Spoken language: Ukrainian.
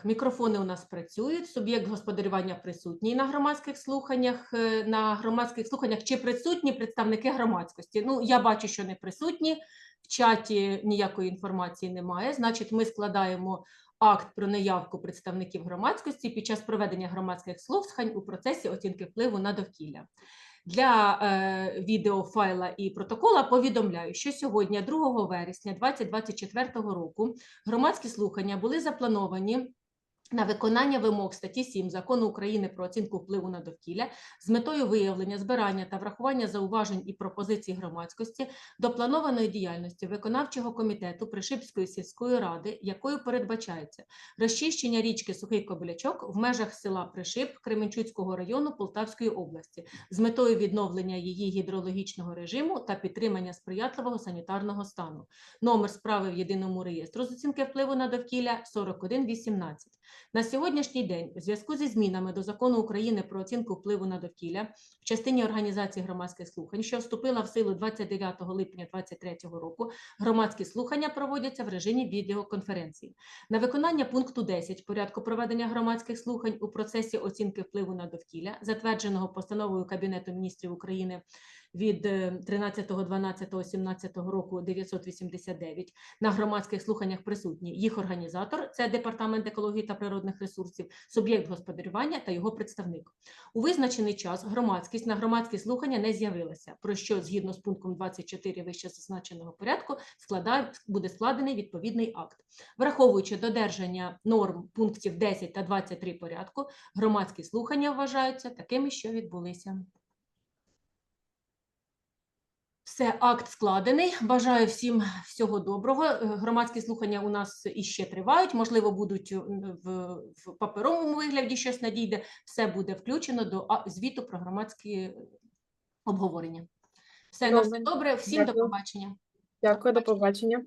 Так, мікрофони у нас працюють. Суб'єкт господарювання присутній на громадських слуханнях. Е, На громадських слуханнях чи присутні представники громадськості? Ну, я бачу, що не присутні. В чаті ніякої інформації немає. Значить, ми складаємо акт про неявку представників громадськості під час проведення громадських слухань у процесі оцінки впливу на довкілля. Для е, відеофайла і протокола повідомляю, що сьогодні, 2 вересня 2024 року, громадські слухання були заплановані на виконання вимог статті 7 Закону України про оцінку впливу на довкілля з метою виявлення, збирання та врахування зауважень і пропозицій громадськості до планованої діяльності виконавчого комітету Пришипської сільської ради, якою передбачається розчищення річки Сухий Кобилячок в межах села Пришип Кременчуцького району Полтавської області з метою відновлення її гідрологічного режиму та підтримання сприятливого санітарного стану. Номер справи в єдиному реєстру з оцінки впливу на довкілля 4118. На сьогоднішній день, у зв'язку зі змінами до закону України про оцінку впливу на довкілля в частині організації громадських слухань, що вступила в силу 29 липня 2023 року, громадські слухання проводяться в режимі відеоконференції. На виконання пункту 10 порядку проведення громадських слухань у процесі оцінки впливу на довкілля, затвердженого постановою Кабінету міністрів України від е, 13.12.17 року 989, на громадських слуханнях присутні їх організатор, це Департамент екології та природних ресурсів, суб'єкт господарювання та його представник. У визначений час громадськість на громадські слухання не з'явилася, про що згідно з пунктом 24 вище зазначеного порядку складає, буде складений відповідний акт. Враховуючи додержання норм пунктів 10 та 23 порядку, громадські слухання вважаються такими, що відбулися. Все, акт складений. Бажаю всім всього доброго. Е, Громадські слухання у нас іще тривають. Можливо, будуть е, в, в паперовому вигляді щось надійде. Все буде включено до звіту про громадські обговорення. Все на все Добре. добре. Всім до побачення. Дякую, до побачення.